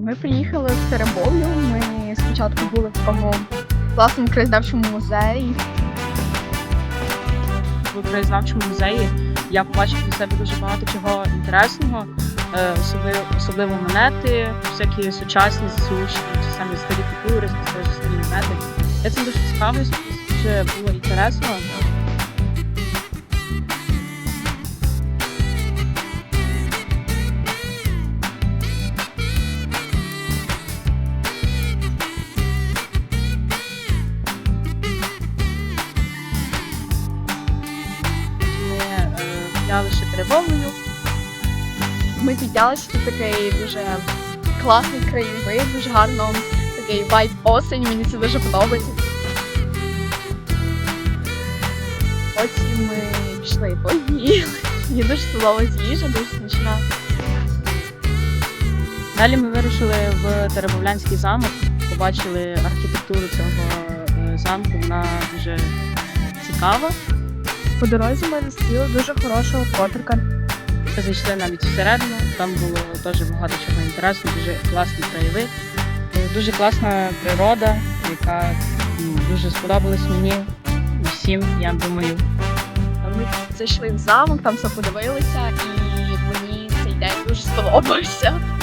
Ми приїхали в Теребовлю. Ми спочатку були в такому класному краєзнавчому музеї. в краєзнавчому музеї я побачив для себе дуже багато чого інтересного, е, особливо, особливо монети, всякі сучасні ЗСУшні, ті самі старі купюри, старі монети. Я цим дуже цікавлюсь, дуже було інтересно. Взяли ще. Ми піднялися тут такий дуже класний краєвид, дуже гарно такий вайб осень. Мені це дуже подобається. Потім ми пішли поїли. Мені дуже сподобалась їжа, дуже смачна. Далі ми вирушили в Теребовлянський замок, побачили архітектуру цього е, замку. Вона дуже цікава. По дорозі ми зустріли дуже хорошого котрика. Зайшли навіть всередину. Там було теж багато чого інтересного, дуже класний краєвид, Е, дуже класна природа, яка дуже сподобалась мені і всім, я думаю. Ми зайшли в замок, там все подивилися, і мені цей день дуже сподобався.